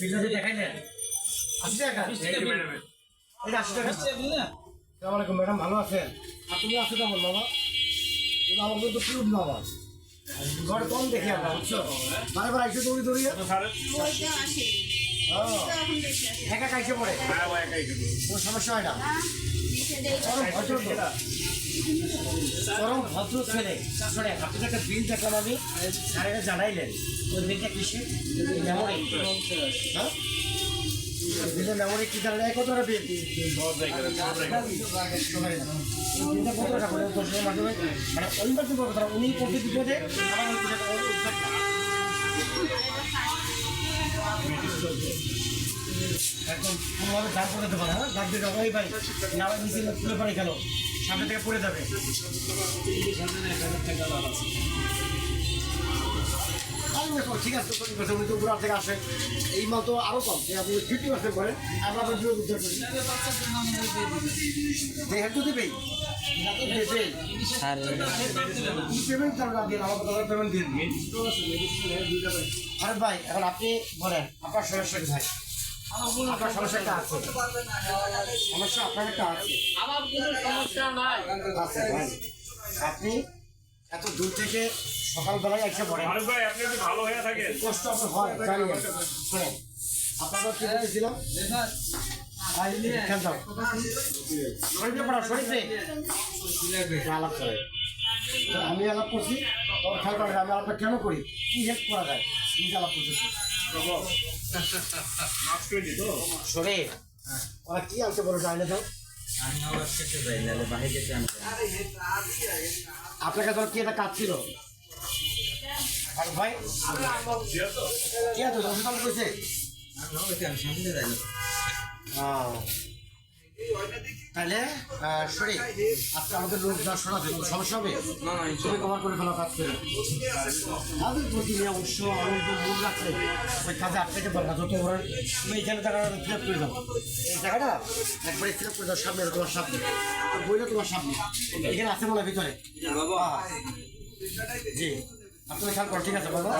দেখাই না আশি টাকা এই আশি টাকা সালাম আলাইকুম ম্যাডাম ভালো আছেন? আর তুমি আছো কেমন বাবা? আমার কিন্তু প্রিয় বাবা। ঘর কম দেখি আমরা বুঝছ? বারে বারে আইসো দৌড়ি আসে একা খাইছে পড়ে। কোনো সমস্যা হয় না। নিচে দেই চরম ভদ্র ছেলে। শোনেন আপনি একটা বিল দেখলাম আমি আর এটা জানাইলেন। ওই বিলটা কিসের? মেমোরি বিলের মেমোরি কি জানেন কত টাকা বিল বিলটা উনি করতে বিপদে আবার ওই ওই একদম দেবো না হ্যাঁ? দিয়ে যাব ভাই না ভাই তুলে পারে খেলো সামনে থেকে পড়ে যাবে। ঠিক আছে তো ঠিক আছে উনি থেকে আসে। এই মাল তো আরও কম যে আপনি ফিফটি পার্সেন্ট বিরোধ উদ্ধার করি। তো দেবেই। ভাই এখন আপনি বলেন আপনার সমস্যা ভাই। আপনার সমস্যা একটা আছে। সমস্যা আপনার একটা আছে। আমার কোনো সমস্যা নাই। আছে আপনি এত দূর থেকে সকালবেলায় এসে পড়েন। ভাই আপনি একটু ভালো হয়ে থাকেন। কষ্ট আপনার হয় জানি। শোনেন আপনারা কি বলেছিলাম। আমি আলাপ করছি তোর খেয়াল করে আমি আলাপটা কেন করি? কি হেল্প করা যায়? নিজে আলাপ করতেছি। শরীর ওরা কি আনছে বলো জানি তো? আপনার কাছে কি একটা কাজ ছিল? আর ভাই কি আছে কইছে আহ, তাহলে শরীর আজকে আমাদের লোক শোনাতে কোনো সমস্যা হবে? কভার করে ফেলা কাজ করে। আমাদের প্রতি অবশ্য আমি তো রাখছে। ওই কাজে আটকাতে পারব না যত ওরা তুমি এখানে টাকা ফিল করে দাও। এই টাকাটা একবারে ফিল করে দাও সামনে তোমার সামনে। বইটা তোমার সামনে। এখানে আছে মনে ভিতরে। জি। আপনার খেয়াল করো ঠিক আছে বাবা